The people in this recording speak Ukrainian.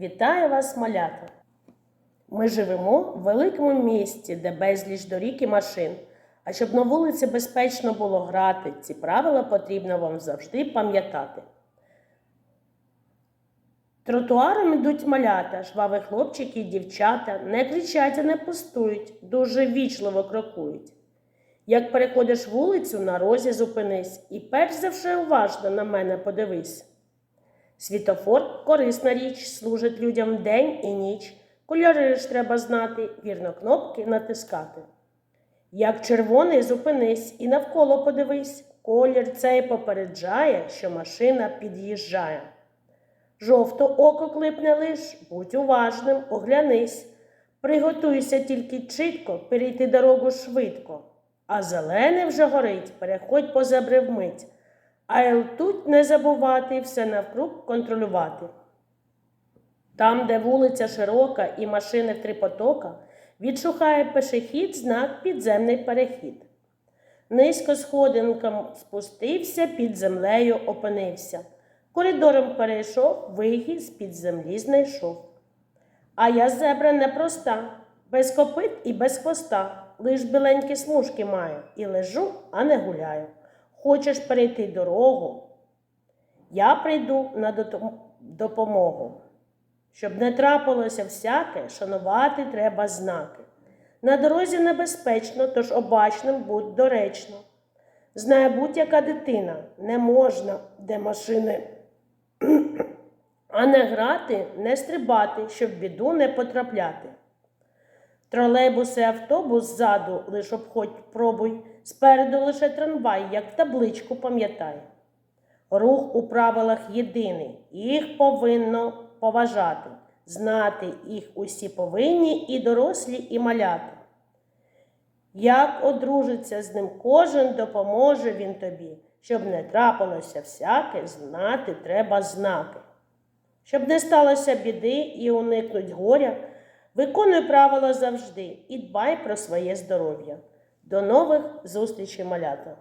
Вітаю вас, малята! Ми живемо в великому місті, де безліч доріг і машин. А щоб на вулиці безпечно було грати, ці правила потрібно вам завжди пам'ятати. Тротуаром йдуть малята, жваві хлопчики і дівчата, не кричать і не пустують, дуже вічливо крокують. Як переходиш вулицю, на розі зупинись, і перш за все уважно на мене подивись. Світофор корисна річ, служить людям день і ніч. Кольори ж треба знати, вірно кнопки натискати. Як червоний зупинись і навколо подивись, колір цей попереджає, що машина під'їжджає. Жовто око клипне лиш, будь уважним, оглянись. Приготуйся тільки чітко, перейти дорогу швидко. А зелене вже горить, переходь по зебри вмить. А й тут не забувати все навкруг контролювати. Там, де вулиця широка і машини в три потока, відшукає пешехід знак підземний перехід. Низько сходинкам спустився, під землею опинився. Коридором перейшов, вихід з-під землі знайшов. А я зебра непроста, без копит і без хвоста, лиш біленькі смужки маю, і лежу, а не гуляю. Хочеш перейти дорогу? Я прийду на допомогу. Щоб не трапилося всяке, шанувати треба знаки. На дорозі небезпечно, тож обачним будь доречно. Знає будь-яка дитина, не можна, де машини, а не грати, не стрибати, щоб в біду не потрапляти. Тролейбус і автобус ззаду лиш обходь пробуй, спереду лише трамвай, як в табличку пам'ятай. Рух у правилах єдиний, їх повинно поважати, знати їх усі повинні і дорослі, і маляти. Як одружиться з ним кожен, допоможе він тобі, щоб не трапилося всяке, знати треба знаки. Щоб не сталося біди і уникнуть горя, виконуй правила завжди і дбай про своє здоров'я. До нових зустрічей, малята!